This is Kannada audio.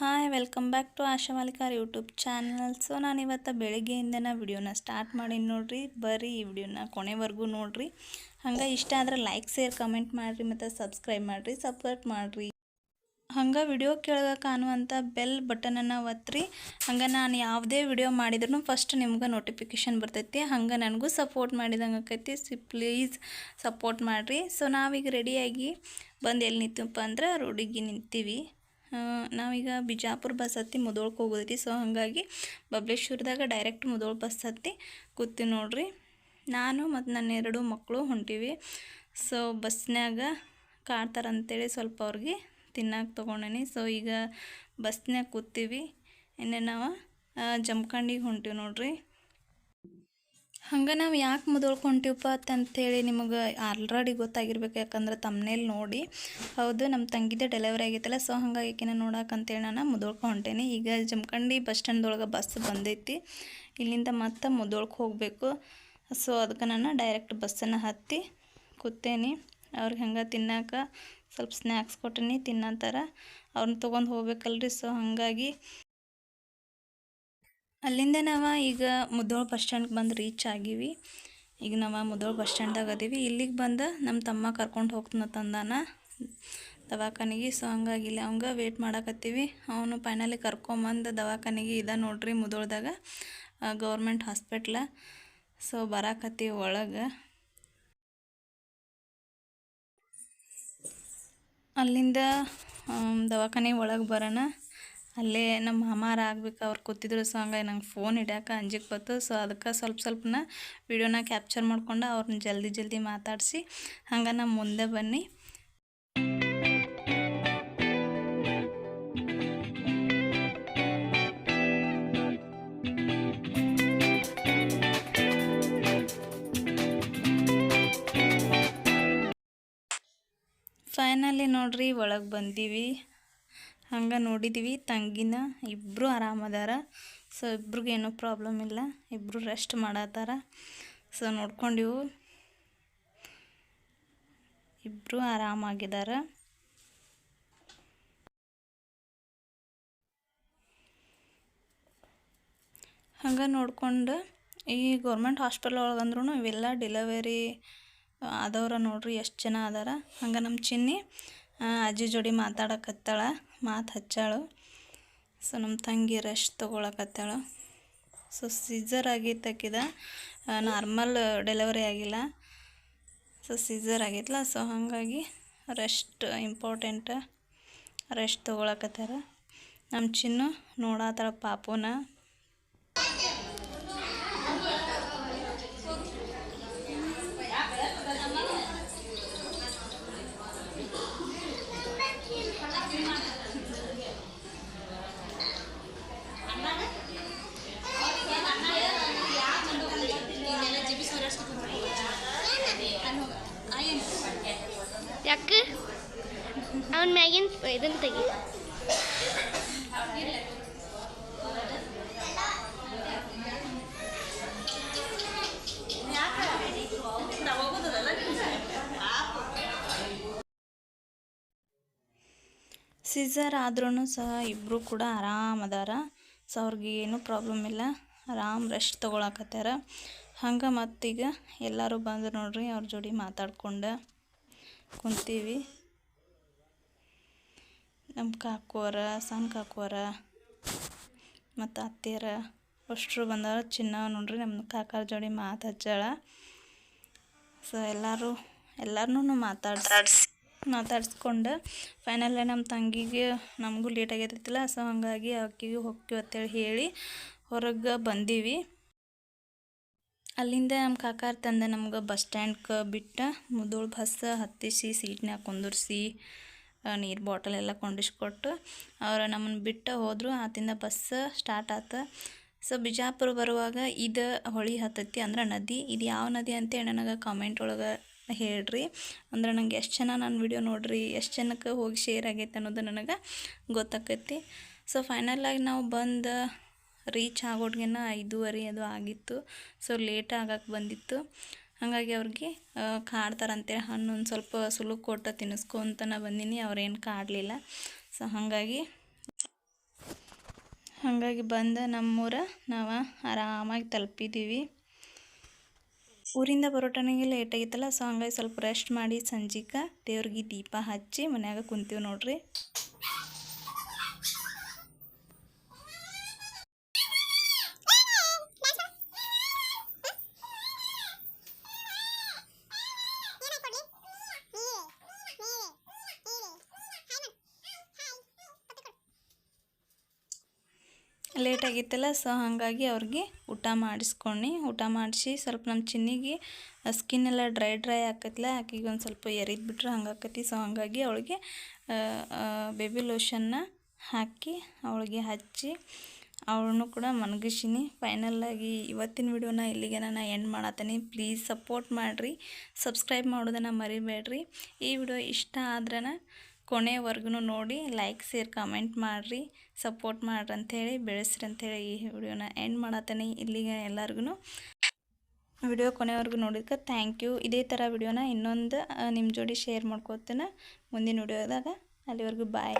Hi, welcome back to Asha Malikar YouTube channel. So ನಾನು ಇವತ್ತು ಬೆಳಗ್ಗೆಯಿಂದನೇ ವಿಡಿಯೋನ ಸ್ಟಾರ್ಟ್ ಮಾಡಿ ನೋಡ್ರಿ. ಬರ್ರಿ ಈ ವಿಡಿಯೋನ ಕೊನೆವರೆಗೂ ನೋಡ್ರಿ. ಹಂಗೆ ಇಷ್ಟ ಆದ್ರೆ ಲೈಕ್ ಶೇರ್ ಕಮೆಂಟ್ ಮಾಡಿರಿ ಮತ್ತು ಸಬ್ಸ್ಕ್ರೈಬ್ ಮಾಡಿರಿ ಸಪೋರ್ಟ್ ಮಾಡಿರಿ. ಹಂಗೆ ವಿಡಿಯೋ ಕೇಳಿದ ಕಾಣುವಂಥ ಬೆಲ್ ಬಟನನ್ನು ಒತ್ತಿರಿ ಹಂಗೆ ನಾನು ಯಾವುದೇ ವಿಡಿಯೋ ಮಾಡಿದ್ರು ಫಸ್ಟ್ ನಿಮ್ಗೆ ನೋಟಿಫಿಕೇಶನ್ ಬರ್ತೈತಿ. ಹಂಗೆ ನನಗೂ ಸಪೋರ್ಟ್ ಮಾಡಿದಂಗೆ ಆಕೈತಿ. ಸಿ ಪ್ಲೀಸ್ ಸಪೋರ್ಟ್ ಮಾಡಿರಿ. ಸೊ ನಾವೀಗ ರೆಡಿಯಾಗಿ ಬಂದು ಎಲ್ಲಿ ನಿಂತಪ್ಪ ಅಂದ್ರೆ ರೋಡಿಗೆ ನಿಂತೀವಿ. ನಾವೀಗ ಬಿಜಾಪುರ ಬಸ್ ಹತ್ತಿ ಮುದೋಳ್ಗೆ ಹೋಗೋದೈತಿ ಸೊ ಹಾಗಾಗಿ ಬಬ್ಲೇಶ್ವರದಾಗ ಡೈರೆಕ್ಟ್ ಮುದೋಳ್ ಬಸ್ ಹತ್ತಿ ಕೂತೀವಿ ನೋಡ್ರಿ. ನಾನು ಮತ್ತು ನನ್ನ ಎರಡು ಮಕ್ಕಳು ಹೊಂಟೀವಿ. ಸೊ ಬಸ್ನ್ಯಾಗ ಕಾಡ್ತಾರಂತೇಳಿ ಸ್ವಲ್ಪ ಅವ್ರಿಗೆ ತಿನ್ನಕ್ಕೆ ತೊಗೊಂಡೇನಿ. ಸೊ ಈಗ ಬಸ್ನ್ಯಾಗ ಕೂತೀವಿ. ಇನ್ನೇ ನಾವು? ಜಮ್ಕಂಡಿಗೆ ಹೊಂಟೀವಿ ನೋಡ್ರಿ. ಹಂಗೆ ನಾವು ಯಾಕೆ ಮುದೊಳ್ಕೊಂತೀವಪ್ಪ ಹೇಳಿ ನಿಮಗೆ ಆಲ್ರೆಡಿ ಗೊತ್ತಾಗಿರ್ಬೇಕು. ಯಾಕಂದ್ರೆ ತಮ್ಮನೇಲಿ ನೋಡಿ. ಹೌದು ನಮ್ಮ ತಂಗಿದೆ ಡೆಲಿವರಿ ಆಗೈತಲ್ಲ ಸೊ ಹಂಗಾಗಿ ಆಕಿನ ನೋಡೋಕಂತೇಳಿ ನಾನು ಮುದೊಳ್ಕೊ ಹೊಂಟೇನಿ ಈಗ ಜಮಖಂಡಿ ಬಸ್ ಸ್ಟ್ಯಾಂಡ್ದೊಳಗೆ ಬಸ್ ಬಂದೈತಿ. ಇಲ್ಲಿಂದ ಮತ್ತೆ ಮುದೋಳ್ಕೆ ಹೋಗಬೇಕು. ಸೊ ಅದಕ್ಕೆ ನಾನು ಡೈರೆಕ್ಟ್ ಬಸ್ಸನ್ನು ಹತ್ತಿ ಕೂತೇನಿ. ಅವ್ರಿಗೆ ಹಂಗೆ ತಿನ್ನಾಕ ಸ್ವಲ್ಪ ಸ್ನ್ಯಾಕ್ಸ್ ಕೊಟ್ಟೀನಿ ತಿನ್ನತ್ತಾರ ಅವ್ರನ್ನ ತೊಗೊಂಡು ಹೋಗ್ಬೇಕಲ್ರಿ. ಸೊ ಹಾಗಾಗಿ ಅಲ್ಲಿಂದ ನಾವು ಈಗ ಮುದ್ದೋಳ ಬಸ್ ಸ್ಟ್ಯಾಂಡ್ಗೆ ಬಂದು ರೀಚ್ ಆಗೀವಿ. ಈಗ ನಾವು ಮುದ್ದೋಳ ಬಸ್ ಸ್ಟ್ಯಾಂಡ್ದಾಗ ಅದೀವಿ. ಇಲ್ಲಿಗೆ ಬಂದು ನಮ್ಮ ತಮ್ಮ ಕರ್ಕೊಂಡು ಹೋಗ್ತಾನ ತಂದಾನ ದವಾಖಾನಿಗೆ. ಸೊ ಹಂಗಾಗಿ ಇಲ್ಲಿ ಅವಂಗ ವೇಟ್ ಮಾಡಕತ್ತೀವಿ. ಅವನು ಫೈನಲಿ ಕರ್ಕೊಂಬಂದು ದವಾಖಾನಿಗೆ ಇದ ನೋಡ್ರಿ ಮುದೋಳ್ದಾಗ ಗೌರ್ಮೆಂಟ್ ಹಾಸ್ಪಿಟ್ಲ ಸೊ ಬರಾಕತ್ತೀವಿ ಒಳಗೆ. ಅಲ್ಲಿಂದ ದವಾಖಾನೆ ಒಳಗೆ ಬರೋಣ. ಅಲ್ಲೇ ನಮ್ಮ ಮಾಮಾರ ಆಗ್ಬೇಕು ಅವ್ರು ಕೂತಿದ್ರು. ಸೊ ಹಂಗಾಗಿ ನಂಗೆ ಫೋನ್ ಹಿಡ್ಯಾಕೆ ಅಂಜಿಕ್ ಬತ್ತು ಸೊ ಅದಕ್ಕೆ ಸ್ವಲ್ಪ ಸ್ವಲ್ಪನ ವಿಡಿಯೋನ ಕ್ಯಾಪ್ಚರ್ ಮಾಡ್ಕೊಂಡು ಅವ್ರನ್ನ ಜಲ್ದಿ ಜಲ್ದಿ ಮಾತಾಡಿಸಿ. ಹಂಗೆ ನಮ್ಮ ಮುಂದೆ ಬನ್ನಿ. ಫೈನಲಿ ನೋಡ್ರಿ, ಒಳಗೆ ಬಂದೀವಿ. ಹಂಗೆ ನೋಡಿದ್ದೀವಿ ತಂಗಿನ ಇಬ್ಬರು ಆರಾಮದಾರ. ಸೊ ಇಬ್ರಿಗೆ ಏನೂ ಪ್ರಾಬ್ಲಮ್ ಇಲ್ಲ. ಇಬ್ಬರು ರೆಸ್ಟ್ ಮಾಡತ್ತಾರ. ಸೊ ನೋಡ್ಕೊಂಡಿವು. ಇಬ್ಬರು ಆರಾಮಾಗಿದ್ದಾರೆ ಹಂಗೆ ನೋಡ್ಕೊಂಡು ಈ ಗೌರ್ಮೆಂಟ್ ಹಾಸ್ಪಿಟಲ್ ಒಳಗಂದ್ರೂ ಇವೆಲ್ಲ ಡೆಲಿವರಿ ಆದವ್ರ ನೋಡ್ರಿ ಎಷ್ಟು ಜನ ಅದಾರ. ಹಂಗೆ ನಮ್ಮ ಚಿನ್ನಿ ಅಜ್ಜಿ ಜೋಡಿ ಮಾತಾಡಕತ್ತಾಳ, ಮಾತು ಹಚ್ಚಾಳು. ಸೊ ನಮ್ಮ ತಂಗಿ ರೆಸ್ಟ್ ತೊಗೊಳಕತ್ತಾಳು. ಸೊ ಸೀಸರ್ ಆಗಿ ಆಕಿದ ನಾರ್ಮಲ್ ಡೆಲಿವರಿ ಆಗಿಲ್ಲ. ಸೊ ಸೀಸರ್ ಆಗಿತ್ತಲ್ಲ ಸೊ, ಹಾಗಾಗಿ ರೆಸ್ಟ್ ಇಂಪಾರ್ಟೆಂಟ್ ರೆಸ್ಟ್ ತೊಗೊಳಕತ್ತಾರ. ನಮ್ಮ ಚಿನ್ನು ನೋಡತ್ತಾಳ ಪಾಪುನ ಯಾಕೆ ಅವನ ಮ್ಯಾಗಿನ ಇದನ್ನ ತೆಗಿ. ಸೀಸರ್ ಆದ್ರೂ ಸಹ ಇಬ್ಬರು ಕೂಡ ಆರಾಮ್ ಅದಾರ. ಸೊ ಅವ್ರಿಗೆ ಏನೂ ಪ್ರಾಬ್ಲಮ್ ಇಲ್ಲ. ಆರಾಮ್ ರೆಸ್ಟ್ ತೊಗೊಳಕತ್ತಾರ. ಹಂಗೆ ಮತ್ತೀಗ ಎಲ್ಲರೂ ಬಂದು ನೋಡ್ರಿ, ಅವ್ರ ಜೋಡಿ ಮಾತಾಡ್ಕೊಂಡು ಕುಂತೀವಿ. ನಮ್ಮ ಕಾಕೋರ ಸಣ್ಣ ಕಾಕೋರ ಮತ್ತು ಅತ್ತೆಯರ ಅಷ್ಟರು ಬಂದಾರ. ಚಿನ್ನ ನೋಡ್ರಿ ನಮ್ಮ ಕಾಕಾರ ಜೋಡಿ ಮಾತು ಹಚ್ಚಾಳ. ಸೊ ಎಲ್ಲರೂ ಎಲ್ಲರನ್ನೂ ಮಾತಾಡ್ಸಿ ಮಾತಾಡ್ಸ್ಕೊಂಡು ಫೈನಲ್ಲೇ ನಮ್ಮ ತಂಗಿಗೆ ನಮಗೂ ಲೇಟ್ ಆಗೈತಿಲ್ಲ ಸೊ ಹಾಗಾಗಿ ಆಕಿಗೆ ಹೋಗ್ತೀವಿ ಅಂತೇಳಿ ಹೇಳಿ ಹೊರಗೆ ಬಂದೀವಿ. ಅಲ್ಲಿಂದ ನಮ್ಮ ಕಾಕಾರ ತಂದೆ ನಮ್ಗೆ ಬಸ್ ಸ್ಟ್ಯಾಂಡ್ಗೆ ಬಿಟ್ಟು ಮುದೋಳು ಬಸ್ ಹತ್ತಿಸಿ ಸೀಟ್ನ್ಯಾಗ ಕುಂದಿರ್ಸಿ. ನೀರು ಬಾಟಲ್ ಎಲ್ಲ ಕೊಂಡಿಸ್ಕೊಟ್ಟು ಅವರು ನಮ್ಮನ್ನು ಬಿಟ್ಟು ಹೋದರು. ಆತಿಂದ ಬಸ್ ಸ್ಟಾರ್ಟ್ ಆತ. ಸೊ ಬಿಜಾಪುರ ಬರುವಾಗ ಇದು ಹೊಳಿ ಹತ್ತತಿ ಅಂದ್ರೆ ನದಿ. ಇದು ಯಾವ ನದಿ ಅಂತೇಳಿ ನನಗೆ ಕಾಮೆಂಟ್ ಒಳಗೆ ಹೇಳ್ರಿ. ಅಂದ್ರೆ ನಂಗೆ ಎಷ್ಟು ಜನ ನನ್ನ ವಿಡಿಯೋ ನೋಡ್ರಿ, ಎಷ್ಟು ಜನಕ್ಕೆ ಹೋಗಿ ಶೇರ್ ಆಗೈತೆ ಅನ್ನೋದು ನನಗೆ ಗೊತ್ತಾಕೈತಿ. ಸೊ ಫೈನಲಾಗಿ ನಾವು ಬಂದು ರೀಚ್ ಆಗೋಡ್ಗೆನ ಐದೂವರೆ ಅದು ಆಗಿತ್ತು. ಸೊ ಲೇಟ್ ಆಗಕ್ಕೆ ಬಂದಿತ್ತು. ಹಾಗಾಗಿ ಅವ್ರಿಗೆ ಕಾಡ್ತಾರಂತೆ. ಹಣ್ಣು ಒಂದು ಸ್ವಲ್ಪ ಸುಲುಕ್ ಕೊಟ್ಟು ತಿನ್ನಿಸ್ಕೊಂತನ ಬಂದೀನಿ. ಅವ್ರೇನು ಕಾಡಲಿಲ್ಲ. ಸೊ ಹಾಗಾಗಿ ಹಾಗಾಗಿ ಬಂದು ನಮ್ಮೂರ ನಾವು ಆರಾಮಾಗಿ ತಲುಪಿದ್ದೀವಿ ಊರಿಂದ ಬರೋ ಟೈಮಿಗೆ ಲೇಟ್ ಆಗಿತ್ತಲ್ಲ ಸೊ ಹಂಗಾಗಿ ಸ್ವಲ್ಪ ರೆಸ್ಟ್ ಮಾಡಿ ಸಂಜಿಕ ದೇವ್ರಿಗೆ ದೀಪ ಹಚ್ಚಿ ಮನ್ಯಾಗ ಕುಂತೀವಿ ನೋಡ್ರಿ. ಲೇಟ್ ಆಗಿತ್ತಲ್ಲ ಸೊ ಹಾಗಾಗಿ ಅವ್ರಿಗೆ ಊಟ ಮಾಡಿಸ್ಕೊಂಡು ಊಟ ಮಾಡಿಸಿ ಸ್ವಲ್ಪ ನಮ್ಮ ಚಿನ್ನಿಗೆ ಸ್ಕಿನ್ ಎಲ್ಲ ಡ್ರೈ ಡ್ರೈ ಆಕತ್ಲ ಆಕೆಗೆ ಒಂದು ಸ್ವಲ್ಪ ಎರಿದ್ ಬಿಟ್ಟರೆ ಹಂಗಾಕತಿ ಸೊ ಹಾಗಾಗಿ ಅವಳಿಗೆ ಬೇಬಿ ಲೋಷನ್ನ ಹಾಕಿ ಅವಳಿಗೆ ಹಚ್ಚಿ ಅವಳನ್ನು ಕೂಡ ಮನಗಿಸಿನಿ. ಫೈನಲ್ಲಾಗಿ ಇವತ್ತಿನ ವಿಡಿಯೋನ ಇಲ್ಲಿಗೆ ನಾನು ಎಂಡ್ ಮಾಡತ್ತೀನಿ ಪ್ಲೀಸ್ ಸಪೋರ್ಟ್ ಮಾಡಿರಿ. ಸಬ್ಸ್ಕ್ರೈಬ್ ಮಾಡೋದನ್ನು ಮರಿಬೇಡ್ರಿ. ಈ ವಿಡಿಯೋ ಇಷ್ಟ ಆದ್ರೆ ಕೊನೆವರೆಗೂ ನೋಡಿ ಲೈಕ್ ಶೇರ್ ಕಮೆಂಟ್ ಮಾಡಿರಿ ಸಪೋರ್ಟ್ ಮಾಡ್ರಿ ಅಂಥೇಳಿ, ಬೆಳೆಸ್ರಿ ಅಂಥೇಳಿ ಈ ವಿಡಿಯೋನ ಎಂಡ್ ಮಾಡತ್ತೇನೆ ಇಲ್ಲಿಗೆ ಎಲ್ಲರಿಗೂ ವಿಡಿಯೋ ಕೊನೆವರೆಗೂ ನೋಡಿದ್ಕೆ ಥ್ಯಾಂಕ್ ಯು ಇದೇ ಥರ ವಿಡಿಯೋನ ಇನ್ನೊಂದು ನಿಮ್ಮ ಜೋಡಿ ಶೇರ್ ಮಾಡ್ಕೋತೇನೆ ಮುಂದಿನ ವಿಡಿಯೋದಾಗ. ಅಲ್ಲಿವರೆಗೂ ಬಾಯ್